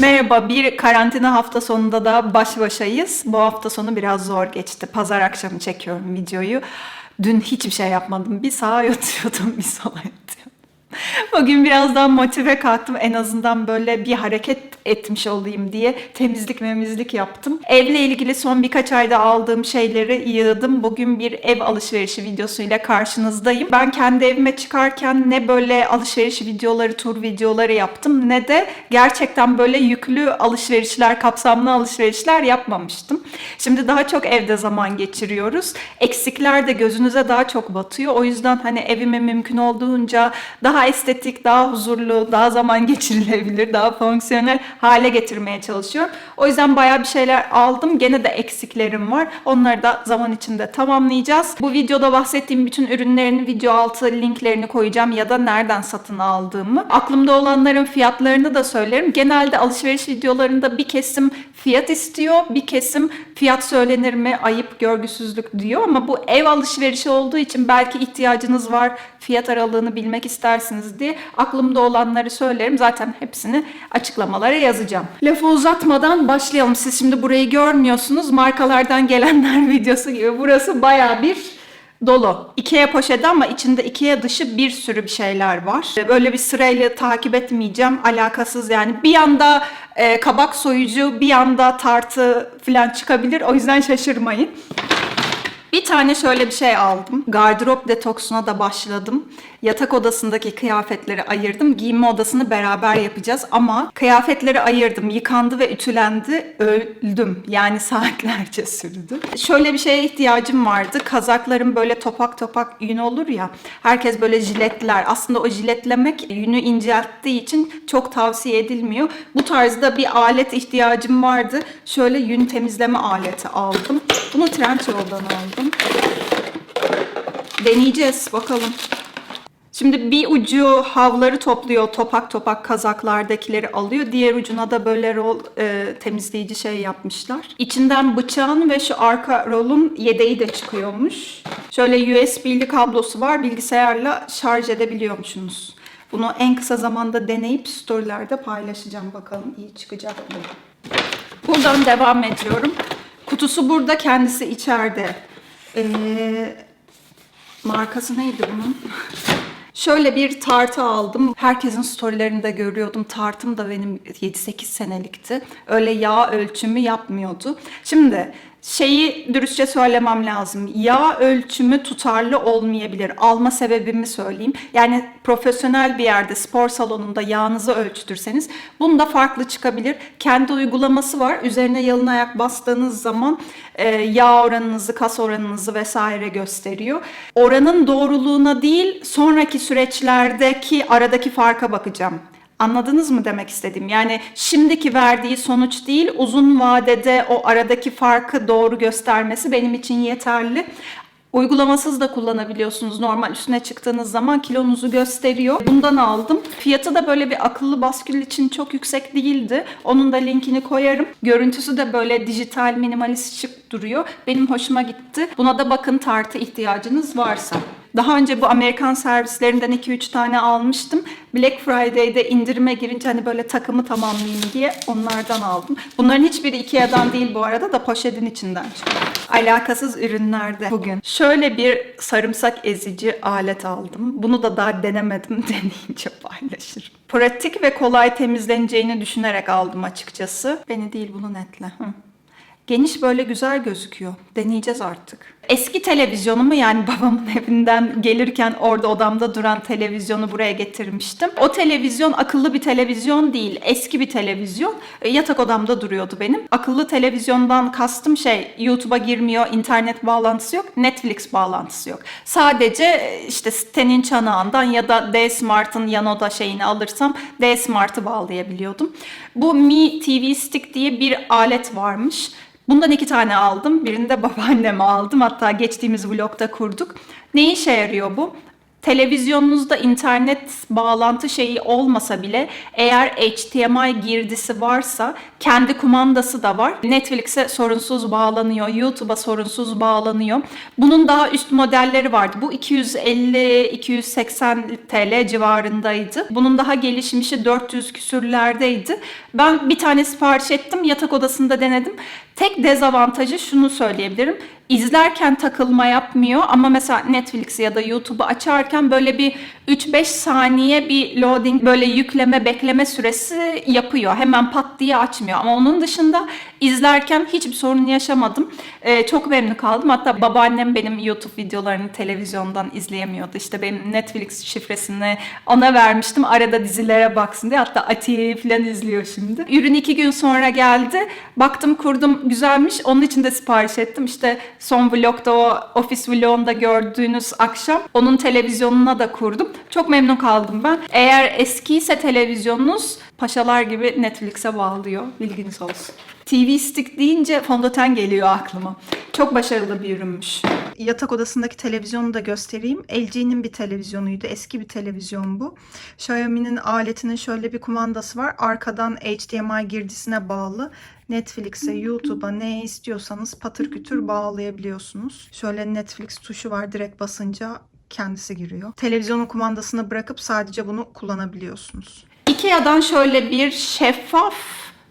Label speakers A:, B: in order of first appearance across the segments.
A: Merhaba, bir karantina hafta sonunda da baş başayız. Bu hafta sonu biraz zor geçti. Pazar akşamı çekiyorum videoyu. Dün hiçbir şey yapmadım. Bir sağa yatıyordum, bir sola. Bugün biraz daha motive kalktım. En azından böyle bir hareket etmiş olayım diye temizlik memizlik yaptım. Evle ilgili son birkaç ayda aldığım şeyleri yığdım. Bugün bir ev alışverişi videosuyla karşınızdayım. Ben kendi evime çıkarken ne böyle alışveriş videoları, tur videoları yaptım ne de gerçekten böyle yüklü alışverişler, kapsamlı alışverişler yapmamıştım. Şimdi daha çok evde zaman geçiriyoruz. Eksikler de gözünüze daha çok batıyor. O yüzden hani evime mümkün olduğunca daha estetik, daha huzurlu, daha zaman geçirilebilir, daha fonksiyonel hale getirmeye çalışıyorum. O yüzden bayağı bir şeyler aldım. Gene de eksiklerim var. Onları da zaman içinde tamamlayacağız. Bu videoda bahsettiğim bütün ürünlerin video altı linklerini koyacağım ya da nereden satın aldığımı. Aklımda olanların fiyatlarını da söylerim. Genelde alışveriş videolarında bir kesim fiyat istiyor, bir kesim fiyat söylenir mi, ayıp, görgüsüzlük diyor ama bu ev alışverişi olduğu için belki ihtiyacınız var, fiyat aralığını bilmek istersiniz diye aklımda olanları söylerim. Zaten hepsini açıklamalara yazacağım. Lafı uzatmadan başlayalım. Siz şimdi burayı görmüyorsunuz. Markalardan gelenler videosu gibi. Burası baya bir dolu. Ikea poşeti ama içinde Ikea dışı bir sürü bir şeyler var. Böyle bir sırayla takip etmeyeceğim. Alakasız yani. Bir yanda e, kabak soyucu, bir yanda tartı falan çıkabilir. O yüzden şaşırmayın. Bir tane şöyle bir şey aldım. Gardırop detoksuna da başladım. Yatak odasındaki kıyafetleri ayırdım. Giyinme odasını beraber yapacağız ama kıyafetleri ayırdım. Yıkandı ve ütülendi. Öldüm. Yani saatlerce sürdü. Şöyle bir şeye ihtiyacım vardı. Kazaklarım böyle topak topak yün olur ya. Herkes böyle jiletler. Aslında o jiletlemek yünü incelttiği için çok tavsiye edilmiyor. Bu tarzda bir alet ihtiyacım vardı. Şöyle yün temizleme aleti aldım. Bunu Trendyol'dan aldım. Deneyeceğiz bakalım. Şimdi bir ucu havları topluyor, topak topak kazaklardakileri alıyor. Diğer ucuna da böyle rol e, temizleyici şey yapmışlar. İçinden bıçağın ve şu arka rolun yedeği de çıkıyormuş. Şöyle USB'li kablosu var. Bilgisayarla şarj edebiliyormuşsunuz. Bunu en kısa zamanda deneyip storylerde paylaşacağım. Bakalım iyi çıkacak mı? Buradan devam ediyorum. Kutusu burada, kendisi içeride. Ee, markası neydi bunun? Şöyle bir tartı aldım. Herkesin storylerinde görüyordum. Tartım da benim 7-8 senelikti. Öyle yağ ölçümü yapmıyordu. Şimdi şeyi dürüstçe söylemem lazım. Yağ ölçümü tutarlı olmayabilir. Alma sebebimi söyleyeyim. Yani profesyonel bir yerde spor salonunda yağınızı ölçtürseniz bunda farklı çıkabilir. Kendi uygulaması var. Üzerine yalın ayak bastığınız zaman e, yağ oranınızı, kas oranınızı vesaire gösteriyor. Oranın doğruluğuna değil, sonraki süreçlerdeki aradaki farka bakacağım. Anladınız mı demek istediğim? Yani şimdiki verdiği sonuç değil, uzun vadede o aradaki farkı doğru göstermesi benim için yeterli. Uygulamasız da kullanabiliyorsunuz. Normal üstüne çıktığınız zaman kilonuzu gösteriyor. Bundan aldım. Fiyatı da böyle bir akıllı baskül için çok yüksek değildi. Onun da linkini koyarım. Görüntüsü de böyle dijital minimalist şık duruyor. Benim hoşuma gitti. Buna da bakın tartı ihtiyacınız varsa. Daha önce bu Amerikan servislerinden 2-3 tane almıştım. Black Friday'de indirime girince hani böyle takımı tamamlayayım diye onlardan aldım. Bunların hiçbiri Ikea'dan değil bu arada da poşetin içinden çıkıyor. Alakasız ürünlerde bugün. Şöyle bir sarımsak ezici alet aldım. Bunu da daha denemedim. Deneyince paylaşırım. Pratik ve kolay temizleneceğini düşünerek aldım açıkçası. Beni değil bunu netle. Hı. Geniş böyle güzel gözüküyor. Deneyeceğiz artık. Eski televizyonumu yani babamın evinden gelirken orada odamda duran televizyonu buraya getirmiştim. O televizyon akıllı bir televizyon değil. Eski bir televizyon. E, Yatak odamda duruyordu benim. Akıllı televizyondan kastım şey YouTube'a girmiyor, internet bağlantısı yok, Netflix bağlantısı yok. Sadece e, işte sitenin çanağından ya da D-Smart'ın yan oda şeyini alırsam D-Smart'ı bağlayabiliyordum. Bu Mi TV Stick diye bir alet varmış. Bundan iki tane aldım. Birini de babaanneme aldım. Hatta geçtiğimiz vlogda kurduk. Ne işe yarıyor bu? televizyonunuzda internet bağlantı şeyi olmasa bile eğer HDMI girdisi varsa kendi kumandası da var. Netflix'e sorunsuz bağlanıyor, YouTube'a sorunsuz bağlanıyor. Bunun daha üst modelleri vardı. Bu 250-280 TL civarındaydı. Bunun daha gelişmişi 400 küsürlerdeydi. Ben bir tane sipariş ettim, yatak odasında denedim. Tek dezavantajı şunu söyleyebilirim. İzlerken takılma yapmıyor ama mesela Netflix ya da YouTube'u açarken böyle bir 3-5 saniye bir loading böyle yükleme bekleme süresi yapıyor. Hemen pat diye açmıyor ama onun dışında izlerken hiçbir sorun yaşamadım. Ee, çok memnun kaldım. Hatta babaannem benim YouTube videolarını televizyondan izleyemiyordu. İşte benim Netflix şifresini ona vermiştim. Arada dizilere baksın diye. Hatta Atiye'yi falan izliyor şimdi. Ürün iki gün sonra geldi. Baktım kurdum güzelmiş. Onun için de sipariş ettim. İşte son vlogda o ofis vlogunda gördüğünüz akşam onun televizyonuna da kurdum. Çok memnun kaldım ben. Eğer eskiyse televizyonunuz paşalar gibi Netflix'e bağlıyor. Bilginiz olsun. TV stick deyince fondöten geliyor aklıma. Çok başarılı bir ürünmüş. Yatak odasındaki televizyonu da göstereyim. LG'nin bir televizyonuydu. Eski bir televizyon bu. Xiaomi'nin aletinin şöyle bir kumandası var. Arkadan HDMI girdisine bağlı. Netflix'e, YouTube'a ne istiyorsanız patır kütür bağlayabiliyorsunuz. Şöyle Netflix tuşu var. Direkt basınca kendisi giriyor. Televizyonun kumandasını bırakıp sadece bunu kullanabiliyorsunuz. Ikea'dan şöyle bir şeffaf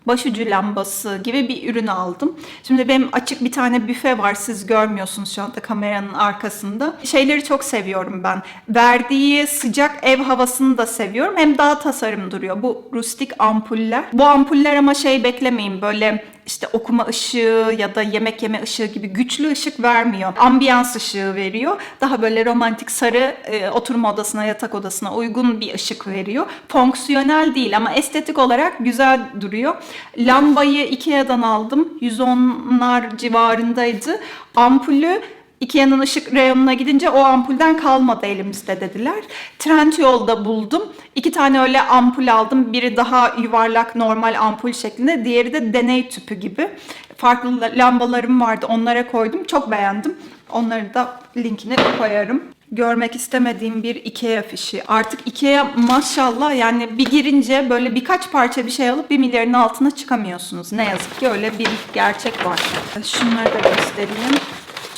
A: başucu lambası gibi bir ürün aldım. Şimdi benim açık bir tane büfe var. Siz görmüyorsunuz şu anda kameranın arkasında. Şeyleri çok seviyorum ben. Verdiği sıcak ev havasını da seviyorum. Hem daha tasarım duruyor. Bu rustik ampuller. Bu ampuller ama şey beklemeyin böyle işte okuma ışığı ya da yemek yeme ışığı gibi güçlü ışık vermiyor. Ambiyans ışığı veriyor. Daha böyle romantik sarı e, oturma odasına, yatak odasına uygun bir ışık veriyor. Fonksiyonel değil ama estetik olarak güzel duruyor. Lambayı Ikea'dan aldım. 110'lar civarındaydı. Ampulü Ikea'nın ışık reyonuna gidince o ampulden kalmadı elimizde dediler. Trendyol'da buldum. İki tane öyle ampul aldım. Biri daha yuvarlak normal ampul şeklinde. Diğeri de deney tüpü gibi. Farklı lambalarım vardı. Onlara koydum. Çok beğendim. Onları da linkini koyarım. Görmek istemediğim bir Ikea fişi. Artık Ikea maşallah yani bir girince böyle birkaç parça bir şey alıp bir milyarın altına çıkamıyorsunuz. Ne yazık ki öyle bir gerçek var. Şunları da göstereyim.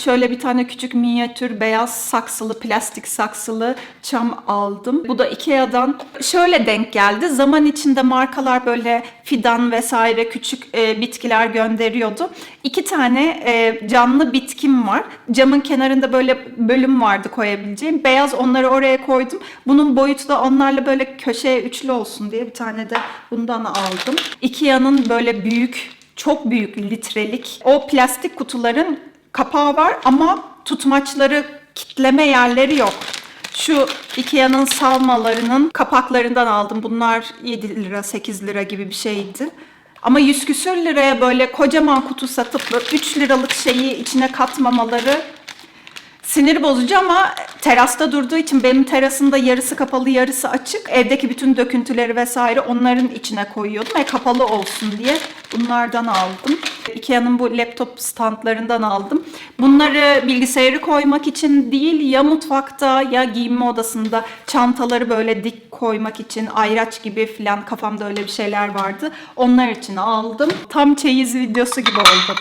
A: Şöyle bir tane küçük minyatür beyaz saksılı, plastik saksılı çam aldım. Bu da Ikea'dan. Şöyle denk geldi. Zaman içinde markalar böyle fidan vesaire küçük e, bitkiler gönderiyordu. İki tane e, canlı bitkim var. Camın kenarında böyle bölüm vardı koyabileceğim. Beyaz onları oraya koydum. Bunun boyutu da onlarla böyle köşeye üçlü olsun diye bir tane de bundan aldım. Ikea'nın böyle büyük çok büyük litrelik o plastik kutuların kapağı var ama tutmaçları kitleme yerleri yok. Şu Ikea'nın salmalarının kapaklarından aldım. Bunlar 7 lira 8 lira gibi bir şeydi. Ama 100 küsür liraya böyle kocaman kutu satıp 3 liralık şeyi içine katmamaları sinir bozucu ama terasta durduğu için benim terasımda yarısı kapalı yarısı açık. Evdeki bütün döküntüleri vesaire onların içine koyuyordum. E kapalı olsun diye bunlardan aldım. Ikea'nın bu laptop standlarından aldım. Bunları bilgisayarı koymak için değil ya mutfakta ya giyinme odasında çantaları böyle dik koymak için ayraç gibi filan kafamda öyle bir şeyler vardı. Onlar için aldım. Tam çeyiz videosu gibi oldu.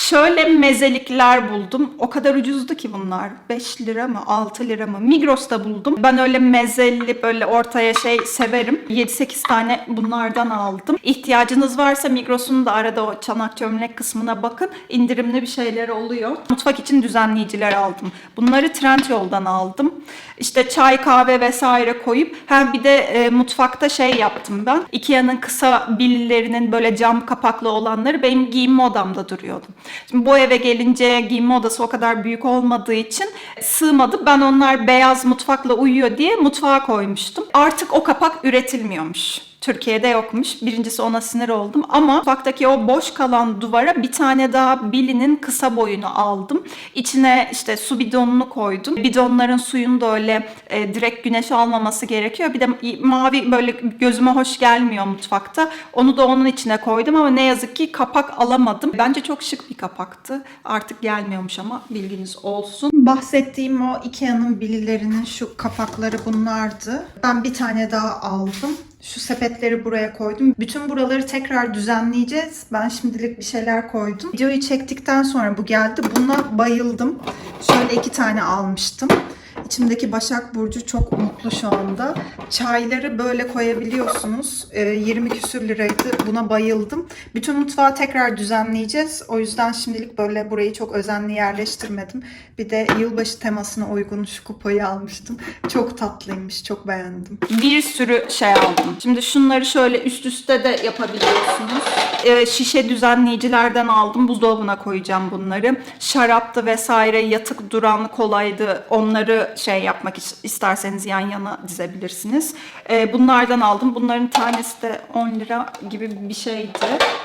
A: Şöyle mezelikler buldum. O kadar ucuzdu ki bunlar. 5 lira mı 6 lira mı? Migros'ta buldum. Ben öyle mezeli böyle ortaya şey severim. 7-8 tane bunlardan aldım. İhtiyacınız varsa Migros'un da arada o çanak çömlek kısmına bakın. İndirimli bir şeyler oluyor. Mutfak için düzenleyiciler aldım. Bunları Trendyol'dan aldım. İşte çay kahve vesaire koyup hem bir de e, mutfakta şey yaptım ben. Ikea'nın kısa billerinin böyle cam kapaklı olanları benim giyinme odamda duruyordu. Şimdi bu eve gelince giyinme odası o kadar büyük olmadığı için sığmadı. Ben onlar beyaz mutfakla uyuyor diye mutfağa koymuştum. Artık o kapak üretilmiyormuş. Türkiye'de yokmuş. Birincisi ona sinir oldum ama mutfaktaki o boş kalan duvara bir tane daha Billy'nin kısa boyunu aldım. İçine işte su bidonunu koydum. Bidonların suyunu da öyle e, direkt güneş almaması gerekiyor. Bir de mavi böyle gözüme hoş gelmiyor mutfakta. Onu da onun içine koydum ama ne yazık ki kapak alamadım. Bence çok şık bir kapaktı. Artık gelmiyormuş ama bilginiz olsun. Bahsettiğim o Ikea'nın bililerinin şu kapakları bunlardı. Ben bir tane daha aldım. Şu sepetleri buraya koydum. Bütün buraları tekrar düzenleyeceğiz. Ben şimdilik bir şeyler koydum. Videoyu çektikten sonra bu geldi. Buna bayıldım. Şöyle iki tane almıştım. İçimdeki Başak Burcu çok mutlu şu anda. Çayları böyle koyabiliyorsunuz. Ee, 20 küsür liraydı. Buna bayıldım. Bütün mutfağı tekrar düzenleyeceğiz. O yüzden şimdilik böyle burayı çok özenli yerleştirmedim. Bir de yılbaşı temasına uygun şu kupayı almıştım. Çok tatlıymış. Çok beğendim. Bir sürü şey aldım. Şimdi şunları şöyle üst üste de yapabiliyorsunuz. Ee, şişe düzenleyicilerden aldım. Buzdolabına koyacağım bunları. Şaraptı vesaire yatık duran kolaydı. Onları şey yapmak is- isterseniz yan yana dizebilirsiniz. Ee, bunlardan aldım. Bunların tanesi de 10 lira gibi bir şeydi.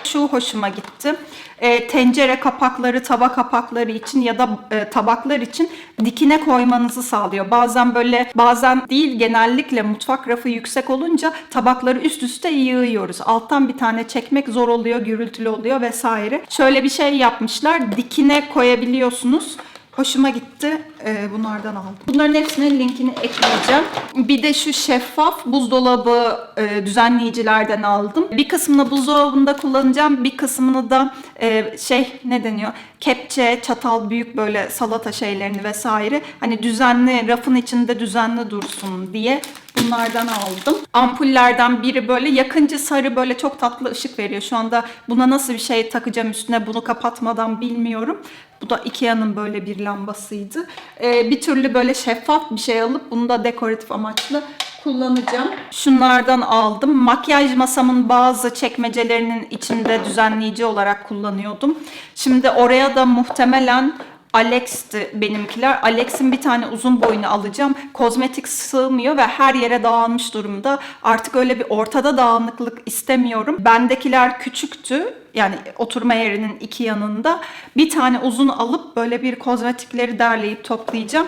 A: Şu hoşuma gitti. Ee, tencere kapakları, tava kapakları için ya da e, tabaklar için dikine koymanızı sağlıyor. Bazen böyle bazen değil genellikle mutfak rafı yüksek olunca tabakları üst üste yığıyoruz. Alttan bir tane çekmek zor oluyor, gürültülü oluyor vesaire. Şöyle bir şey yapmışlar. Dikine koyabiliyorsunuz. Hoşuma gitti. Ee, bunlardan aldım. Bunların hepsinin linkini ekleyeceğim. Bir de şu şeffaf buzdolabı e, düzenleyicilerden aldım. Bir kısmını buzdolabında kullanacağım. Bir kısmını da e, şey ne deniyor? Kepçe, çatal, büyük böyle salata şeylerini vesaire. Hani düzenli, rafın içinde düzenli dursun diye bunlardan aldım. Ampullerden biri böyle yakıncı sarı böyle çok tatlı ışık veriyor. Şu anda buna nasıl bir şey takacağım üstüne bunu kapatmadan bilmiyorum. Bu da Ikea'nın böyle bir lambasıydı. Ee, bir türlü böyle şeffaf bir şey alıp bunu da dekoratif amaçlı kullanacağım. Şunlardan aldım. Makyaj masamın bazı çekmecelerinin içinde düzenleyici olarak kullanıyordum. Şimdi oraya da muhtemelen Alex'ti benimkiler. Alex'in bir tane uzun boyunu alacağım. Kozmetik sığmıyor ve her yere dağılmış durumda. Artık öyle bir ortada dağınıklık istemiyorum. Bendekiler küçüktü. Yani oturma yerinin iki yanında. Bir tane uzun alıp böyle bir kozmetikleri derleyip toplayacağım.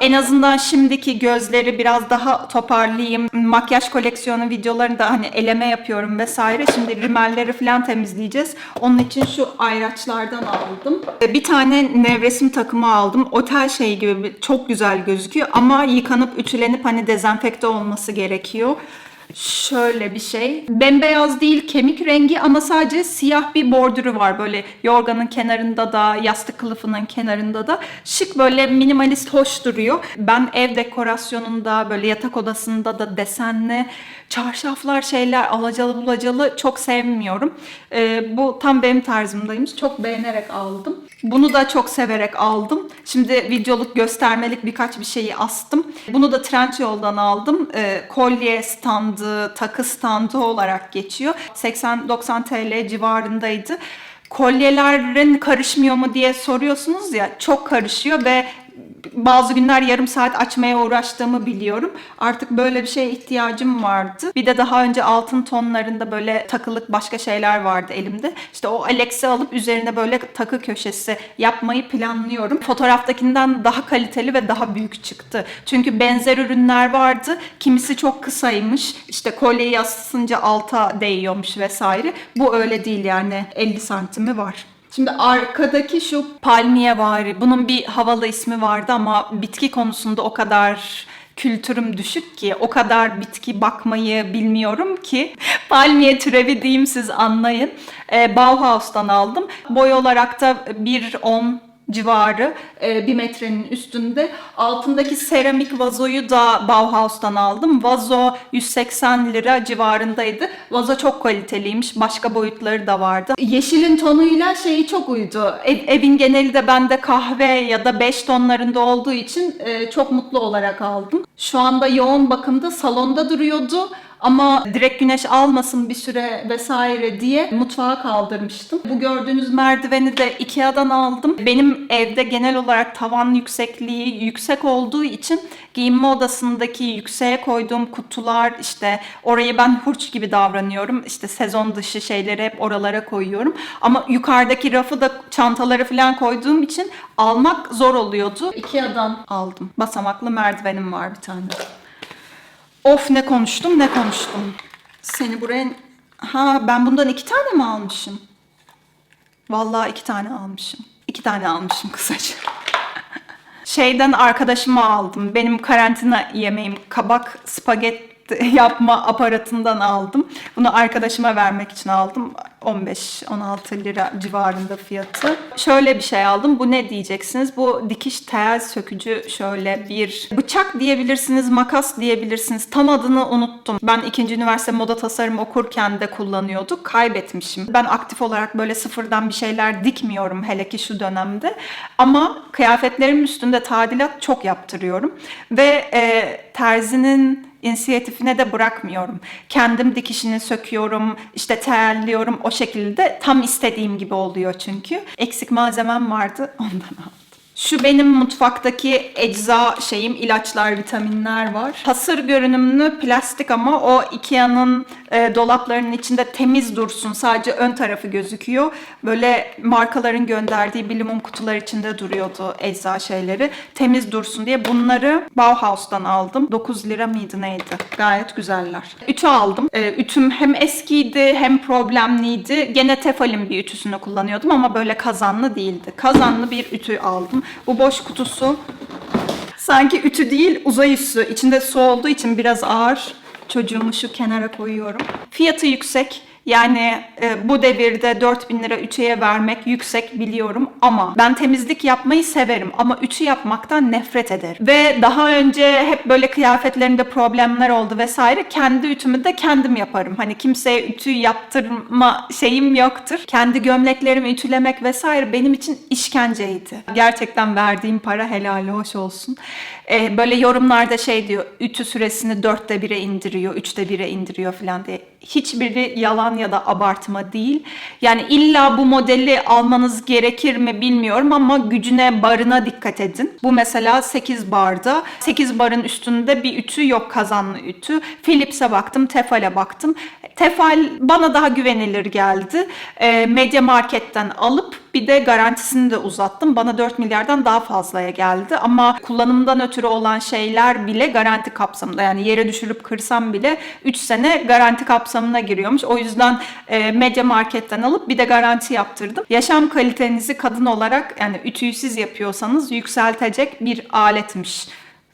A: En azından şimdiki gözleri biraz daha toparlayayım. Makyaj koleksiyonu videolarını da hani eleme yapıyorum vesaire. Şimdi rimelleri falan temizleyeceğiz. Onun için şu ayraçlardan aldım. Bir tane nevresim takımı aldım. Otel şeyi gibi çok güzel gözüküyor ama yıkanıp ütülenip hani dezenfekte olması gerekiyor. Şöyle bir şey. Bembeyaz değil kemik rengi ama sadece siyah bir bordürü var. Böyle yorganın kenarında da yastık kılıfının kenarında da. Şık böyle minimalist hoş duruyor. Ben ev dekorasyonunda böyle yatak odasında da desenli çarşaflar şeyler alacalı bulacalı çok sevmiyorum. Ee, bu tam benim tarzımdaymış. Çok beğenerek aldım. Bunu da çok severek aldım. Şimdi videoluk göstermelik birkaç bir şeyi astım. Bunu da Trendyol'dan aldım. Ee, kolye standı, takı standı olarak geçiyor. 80-90 TL civarındaydı. Kolyelerin karışmıyor mu diye soruyorsunuz ya çok karışıyor ve bazı günler yarım saat açmaya uğraştığımı biliyorum. Artık böyle bir şeye ihtiyacım vardı. Bir de daha önce altın tonlarında böyle takılık başka şeyler vardı elimde. İşte o Alex'i alıp üzerine böyle takı köşesi yapmayı planlıyorum. Fotoğraftakinden daha kaliteli ve daha büyük çıktı. Çünkü benzer ürünler vardı. Kimisi çok kısaymış. İşte kolyeyi asınca alta değiyormuş vesaire. Bu öyle değil yani 50 santimi var. Şimdi arkadaki şu palmiye vari. Bunun bir havalı ismi vardı ama bitki konusunda o kadar kültürüm düşük ki o kadar bitki bakmayı bilmiyorum ki palmiye türevi diyeyim siz anlayın. Ee, Bauhaus'tan aldım. Boy olarak da 1.10 civarı e, bir metrenin üstünde. Altındaki seramik vazoyu da Bauhaus'tan aldım. Vazo 180 lira civarındaydı. Vazo çok kaliteliymiş. Başka boyutları da vardı. Yeşilin tonuyla şeyi çok uydu. Ev- evin geneli de bende kahve ya da 5 tonlarında olduğu için e, çok mutlu olarak aldım. Şu anda yoğun bakımda salonda duruyordu. Ama direkt güneş almasın bir süre vesaire diye mutfağa kaldırmıştım. Bu gördüğünüz merdiveni de Ikea'dan aldım. Benim evde genel olarak tavan yüksekliği yüksek olduğu için giyinme odasındaki yükseğe koyduğum kutular işte orayı ben hurç gibi davranıyorum. İşte sezon dışı şeyleri hep oralara koyuyorum. Ama yukarıdaki rafı da çantaları falan koyduğum için almak zor oluyordu. Ikea'dan aldım. Basamaklı merdivenim var bir tane. Of ne konuştum ne konuştum. Seni buraya... Ha ben bundan iki tane mi almışım? Vallahi iki tane almışım. İki tane almışım kısaca. şeyden arkadaşıma aldım. Benim karantina yemeğim kabak spagetti yapma aparatından aldım. Bunu arkadaşıma vermek için aldım. 15-16 lira civarında fiyatı. Şöyle bir şey aldım. Bu ne diyeceksiniz? Bu dikiş tel sökücü şöyle bir bıçak diyebilirsiniz, makas diyebilirsiniz. Tam adını unuttum. Ben ikinci üniversite moda tasarım okurken de kullanıyorduk. Kaybetmişim. Ben aktif olarak böyle sıfırdan bir şeyler dikmiyorum hele ki şu dönemde. Ama kıyafetlerimin üstünde tadilat çok yaptırıyorum. Ve e, terzinin inisiyatifine de bırakmıyorum. Kendim dikişini söküyorum, işte terliyorum o şekilde tam istediğim gibi oluyor çünkü. Eksik malzemem vardı ondan aldım. Şu benim mutfaktaki ecza şeyim, ilaçlar, vitaminler var. Hasır görünümlü plastik ama o Ikea'nın e, dolaplarının içinde temiz dursun. Sadece ön tarafı gözüküyor. Böyle markaların gönderdiği bilimum kutular içinde duruyordu ecza şeyleri. Temiz dursun diye bunları Bauhaus'tan aldım. 9 lira mıydı neydi? Gayet güzeller. Ütü aldım. E, ütüm hem eskiydi hem problemliydi. Gene Tefal'in bir ütüsünü kullanıyordum ama böyle kazanlı değildi. Kazanlı bir ütü aldım. Bu boş kutusu sanki ütü değil uzay üssü. İçinde su olduğu için biraz ağır. Çocuğumu şu kenara koyuyorum. Fiyatı yüksek. Yani e, bu devirde 4000 lira ütüye vermek yüksek biliyorum ama ben temizlik yapmayı severim ama ütü yapmaktan nefret ederim. Ve daha önce hep böyle kıyafetlerimde problemler oldu vesaire. Kendi ütümü de kendim yaparım. Hani kimseye ütü yaptırma şeyim yoktur. Kendi gömleklerimi ütülemek vesaire benim için işkenceydi. Gerçekten verdiğim para helal hoş olsun. E, böyle yorumlarda şey diyor ütü süresini dörtte bire indiriyor, üçte bire indiriyor falan diye. Hiçbiri yalan ya da abartma değil. Yani illa bu modeli almanız gerekir mi bilmiyorum ama gücüne, barına dikkat edin. Bu mesela 8 barda. 8 barın üstünde bir ütü yok kazanlı ütü. Philips'e baktım, Tefal'e baktım. Tefal bana daha güvenilir geldi. E, Media Market'ten alıp bir de garantisini de uzattım. Bana 4 milyardan daha fazlaya geldi. Ama kullanımdan ötürü olan şeyler bile garanti kapsamında. Yani yere düşürüp kırsam bile 3 sene garanti kapsamına giriyormuş. O yüzden e, Media Market'ten alıp bir de garanti yaptırdım. Yaşam kalitenizi kadın olarak yani ütüyü siz yapıyorsanız yükseltecek bir aletmiş.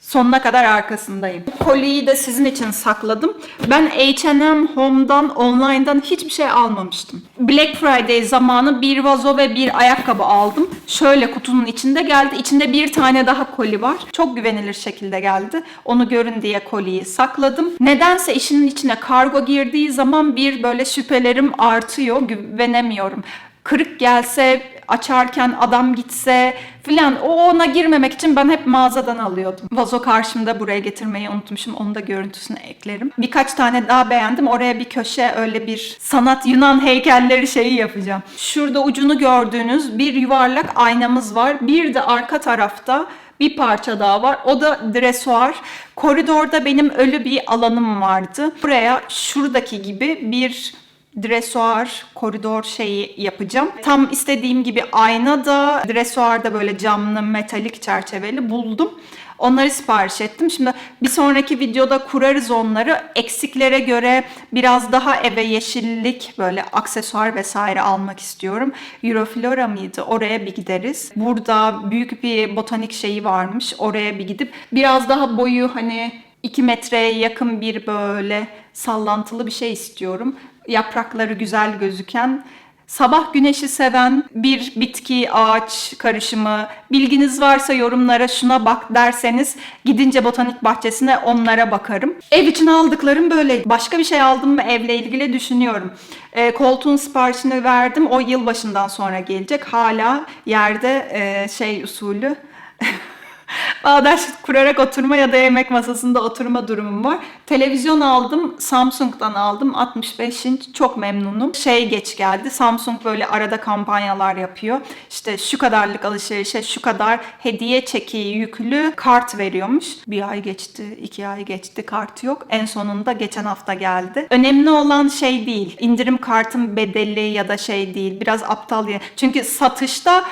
A: Sonuna kadar arkasındayım. Bu Kolyeyi de sizin için sakladım. Ben H&M Home'dan, online'dan hiçbir şey almamıştım. Black Friday zamanı bir vazo ve bir ayakkabı aldım. Şöyle kutunun içinde geldi. İçinde bir tane daha koli var. Çok güvenilir şekilde geldi. Onu görün diye koliyi sakladım. Nedense işinin içine kargo girdiği zaman bir böyle şüphelerim artıyor. Güvenemiyorum kırık gelse, açarken adam gitse filan o ona girmemek için ben hep mağazadan alıyordum. Vazo karşımda buraya getirmeyi unutmuşum. Onu da görüntüsünü eklerim. Birkaç tane daha beğendim. Oraya bir köşe öyle bir sanat Yunan heykelleri şeyi yapacağım. Şurada ucunu gördüğünüz bir yuvarlak aynamız var. Bir de arka tarafta bir parça daha var. O da dresuar. Koridorda benim ölü bir alanım vardı. Buraya şuradaki gibi bir dresuar, koridor şeyi yapacağım. Tam istediğim gibi ayna da dresuarda böyle camlı, metalik çerçeveli buldum. Onları sipariş ettim. Şimdi bir sonraki videoda kurarız onları. Eksiklere göre biraz daha eve yeşillik böyle aksesuar vesaire almak istiyorum. Euroflora mıydı? Oraya bir gideriz. Burada büyük bir botanik şeyi varmış. Oraya bir gidip biraz daha boyu hani 2 metreye yakın bir böyle sallantılı bir şey istiyorum. Yaprakları güzel gözüken, sabah güneşi seven bir bitki ağaç karışımı bilginiz varsa yorumlara şuna bak derseniz gidince botanik bahçesine onlara bakarım. Ev için aldıklarım böyle. Başka bir şey aldım mı evle ilgili düşünüyorum. E, koltuğun siparişini verdim. O yılbaşından sonra gelecek. Hala yerde e, şey usulü Bağdaş kurarak oturma ya da yemek masasında oturma durumum var. Televizyon aldım. Samsung'dan aldım. 65 inç. Çok memnunum. Şey geç geldi. Samsung böyle arada kampanyalar yapıyor. İşte şu kadarlık alışverişe şu kadar hediye çeki yüklü kart veriyormuş. Bir ay geçti, iki ay geçti. Kart yok. En sonunda geçen hafta geldi. Önemli olan şey değil. indirim kartın bedeli ya da şey değil. Biraz aptal ya. Çünkü satışta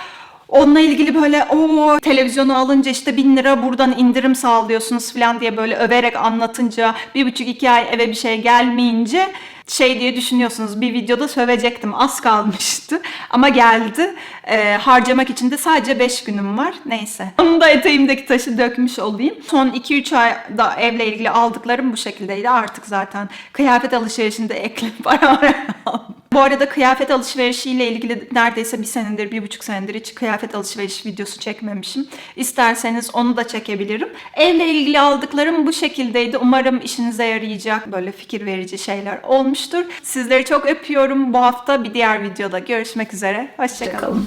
A: Onunla ilgili böyle o televizyonu alınca işte bin lira buradan indirim sağlıyorsunuz falan diye böyle överek anlatınca bir buçuk iki ay eve bir şey gelmeyince şey diye düşünüyorsunuz. Bir videoda sövecektim az kalmıştı ama geldi. Ee, harcamak için de sadece 5 günüm var. Neyse onu da eteğimdeki taşı dökmüş olayım. Son 2-3 ayda evle ilgili aldıklarım bu şekildeydi. Artık zaten kıyafet alışverişinde ekleyip para ara aldım. Bu arada kıyafet alışverişiyle ilgili neredeyse bir senedir, bir buçuk senedir hiç kıyafet alışveriş videosu çekmemişim. İsterseniz onu da çekebilirim. Evle ilgili aldıklarım bu şekildeydi. Umarım işinize yarayacak böyle fikir verici şeyler olmuştur. Sizleri çok öpüyorum. Bu hafta bir diğer videoda görüşmek üzere. Hoşçakalın.